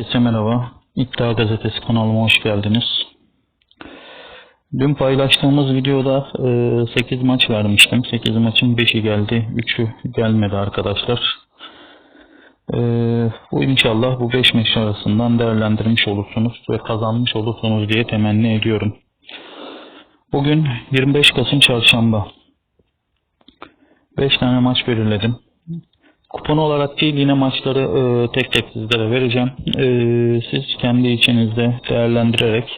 Herkese merhaba. İddia Gazetesi kanalıma hoş geldiniz. Dün paylaştığımız videoda 8 maç vermiştim. 8 maçın 5'i geldi. 3'ü gelmedi arkadaşlar. E, bu inşallah bu 5 maç arasından değerlendirmiş olursunuz ve kazanmış olursunuz diye temenni ediyorum. Bugün 25 Kasım Çarşamba. 5 tane maç belirledim. Kupon olarak değil yine maçları e, tek tek sizlere vereceğim. E, siz kendi içinizde değerlendirerek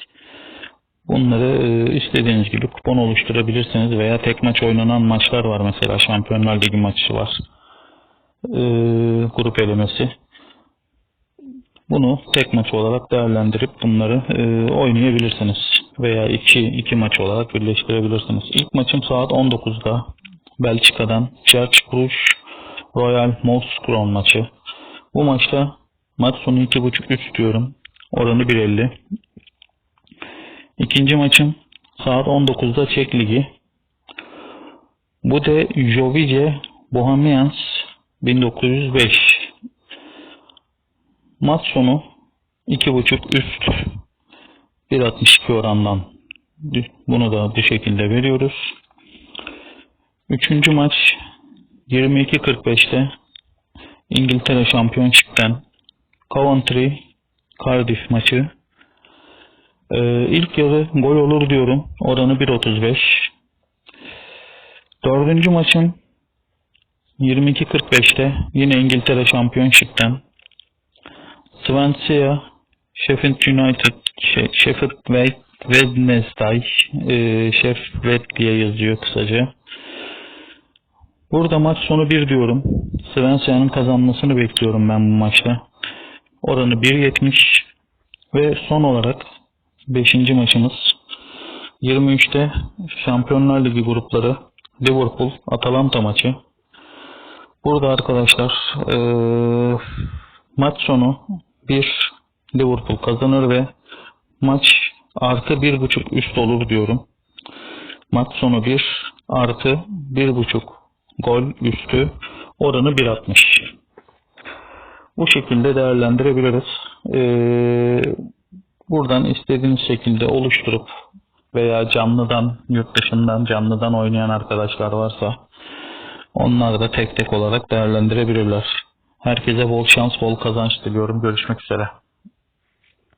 bunları e, istediğiniz gibi kupon oluşturabilirsiniz veya tek maç oynanan maçlar var mesela Şampiyonlar Ligi maçı var. E, grup elemesi. Bunu tek maç olarak değerlendirip bunları e, oynayabilirsiniz. Veya iki, iki maç olarak birleştirebilirsiniz. İlk maçım saat 19'da Belçika'dan Church Bruges Royal Mouscron maçı. Bu maçta maç sonu 2.5 üst diyorum. Oranı 1.50. İkinci maçım saat 19'da Çek Ligi. Bu da Jovice Bohemians 1905. Maç sonu 2.5 üst 1.62 orandan. Bunu da bu şekilde veriyoruz. Üçüncü maç 22.45'te İngiltere Şampiyonşip'ten Coventry Cardiff maçı. Ee, ilk yarı gol olur diyorum. Oranı 1.35. Dördüncü maçın 22.45'te yine İngiltere Şampiyonşip'ten Swansea Sheffield United şey, Sheffield Wednesday e, Sheffield diye yazıyor kısaca. Burada maç sonu 1 diyorum. Svensea'nın kazanmasını bekliyorum ben bu maçta. Oranı 1.70 ve son olarak 5. maçımız 23'te Şampiyonlar Ligi grupları Liverpool Atalanta maçı. Burada arkadaşlar ee, maç sonu 1 Liverpool kazanır ve maç artı 1.5 üst olur diyorum. Maç sonu 1 artı 1.5 gol üstü oranı 1.60. Bu şekilde değerlendirebiliriz. Ee, buradan istediğiniz şekilde oluşturup veya canlıdan, yurt dışından canlıdan oynayan arkadaşlar varsa onlar da tek tek olarak değerlendirebilirler. Herkese bol şans, bol kazanç diliyorum. Görüşmek üzere.